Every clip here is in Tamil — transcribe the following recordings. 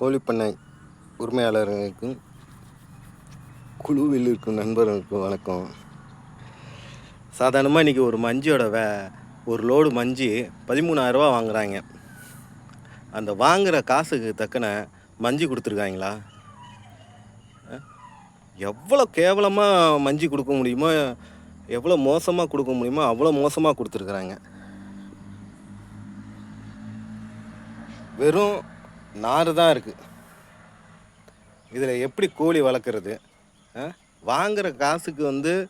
கோழி பண்ணை உரிமையாளர்களுக்கும் குழுவில் இருக்கும் நண்பர்களுக்கும் வணக்கம். சாதாரணமாக இன்றைக்கி ஒரு மஞ்சியோட வே ஒரு லோடு மஞ்சி பதிமூணாயிரரூவா வாங்குகிறாங்க அந்த வாங்குகிற காசுக்கு தக்கன மஞ்சி கொடுத்துருக்காங்களா? எவ்வளோ கேவலமாக மஞ்சி கொடுக்க முடியுமோ எவ்வளோ மோசமாக கொடுக்க முடியுமோ அவ்வளோ மோசமாக கொடுத்துருக்குறாங்க. வெறும் நாறு தான் இருக்குது இதில் எப்படி கோழி வளர்க்குறது? வாங்குகிற காசுக்கு வந்து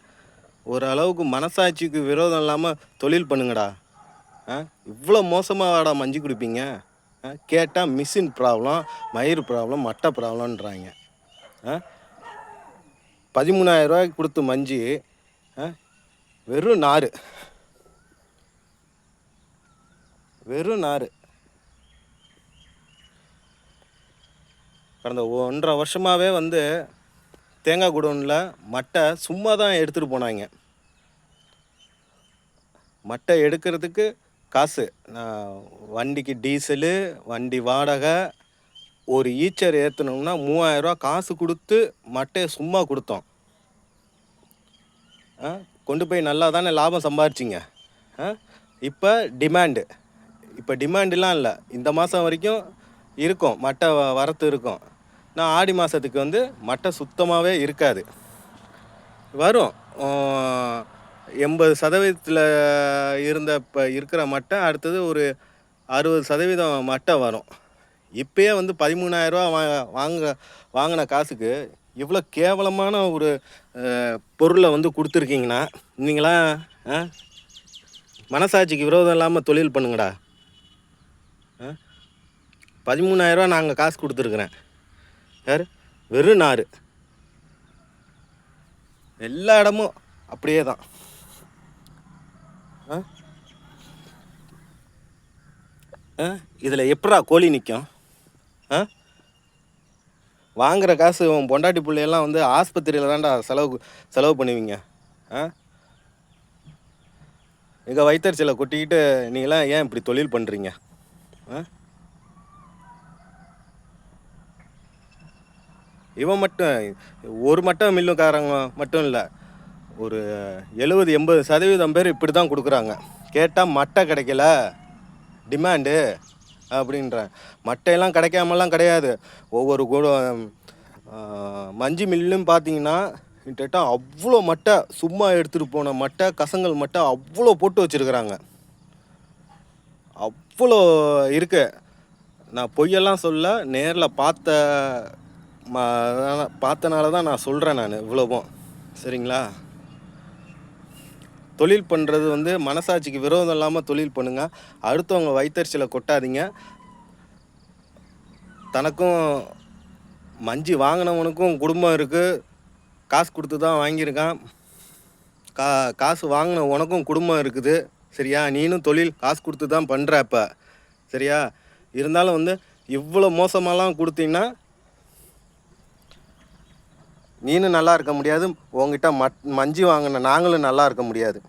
ஓரளவுக்கு மனசாட்சிக்கு விரோதம் இல்லாமல் தொழில் பண்ணுங்கடா. ஆ? இவ்வளோ வாடா மஞ்சு குடிப்பீங்க. கேட்டால் மிஷின் ப்ராப்ளம் மயிர் ப்ராப்ளம் மட்டை ப்ராப்ளம்ன்றாங்க. ஆ? கொடுத்து மஞ்சு ஆ, வெறும் நாறு. வெறும் நாறு. கடந்த ஒன்றரை வருஷமாகவே வந்து தேங்காய் குடோனில் மட்டை சும்மா தான் எடுத்துகிட்டு போனாங்க. மட்டை எடுக்கிறதுக்கு காசு. நான் வண்டிக்கு டீசலு வண்டி வாடகை ஒரு ஈச்சர் ஏற்றணும்னா மூவாயிரரூவா காசு கொடுத்து மட்டையை சும்மா கொடுத்தோம். ஆ கொண்டு போய் நல்லா தானே லாபம் சம்பாரிச்சிங்க. ஆ இப்போ டிமாண்டு. இப்போ டிமாண்டுலாம் இல்லை. இந்த மாதம் வரைக்கும் இருக்கும் மட்டை வரத்து இருக்கும். நான் ஆடி மாதத்துக்கு வந்து மட்டை சுத்தமாகவே இருக்காது. வரும். எண்பது சதவீதத்தில் இருந்த இப்போ இருக்கிற மட்டை அடுத்தது ஒரு அறுபது சதவீதம் மட்டை வரும். இப்போயே வந்து பதிமூணாயிரரூவா வா வாங்க வாங்கின காசுக்கு இவ்வளோ கேவலமான ஒரு பொருளை வந்து கொடுத்துருக்கீங்கன்னா நீங்களாம் ஆ? மனசாட்சிக்கு விரோதம் இல்லாமல் தொழில் பண்ணுங்கடா. ஆ? பதிமூணாயிரரூவா நாங்கள் காசு கொடுத்துருக்குறேன். யார்? வெறும் நாறு எல்லா இடமும் அப்படியே தான். ஆ? ஆ? இதில் எப்படா கோழி நிற்கும் ஆ? வாங்குகிற காசு உன் பொண்டாட்டி பிள்ளையெல்லாம் வந்து ஆஸ்பத்திரியில் தான்டா செலவு செலவு பண்ணுவீங்க. ஆ? எங்கள் வயிற்றுச்சலை கொட்டிக்கிட்டு நீங்களாம் ஏன் இப்படி தொழில் பண்ணுறீங்க ஆ? இவன் மட்டும் ஒரு மட்டம் மில்லுக்காரங்க மட்டும் இல்லை ஒரு எழுபது எண்பது சதவீதம் பேர் இப்படி தான் கொடுக்குறாங்க. கேட்டால் மட்டை கிடைக்கல டிமாண்டு அப்படின்றேன் மட்டையெல்லாம் கிடைக்காமலாம் கிடையாது. ஒவ்வொரு கூட மஞ்சு மில்லுன்னு பார்த்தீங்கன்னா கிட்டத்தட்ட அவ்வளோ மட்டை சும்மா எடுத்துகிட்டு போன மட்டை கசங்கள் மட்டை அவ்வளோ போட்டு வச்சுருக்குறாங்க. அவ்வளோ இருக்கு. நான் பொய்யெல்லாம் சொல்ல நேரில் பார்த்த பார்த்தனால தான் நான் சொல்கிறேன் நான் இவ்வளோவும். சரிங்களா? தொழில் பண்ணுறது வந்து மனசாட்சிக்கு விரோதம் இல்லாமல் தொழில் பண்ணுங்கள் அடுத்தவங்க வயிற்றுச்சலை கொட்டாதீங்க. தனக்கும் மஞ்சி வாங்கினவனுக்கும் குடும்பம் இருக்குது காசு கொடுத்து தான் வாங்கியிருக்கான். கா காசு வாங்கின உனக்கும் குடும்பம் இருக்குது. சரியா? நீனும் தொழில் காசு கொடுத்து தான் பண்ணுற இப்போ சரியா? இருந்தாலும் வந்து இவ்வளோ மோசமாலாம் கொடுத்தீங்கன்னா நீனும் நல்லா இருக்க முடியாது. உங்ககிட்ட மட் மஞ்சி வாங்கின நாங்களும் நல்லா இருக்க முடியாது.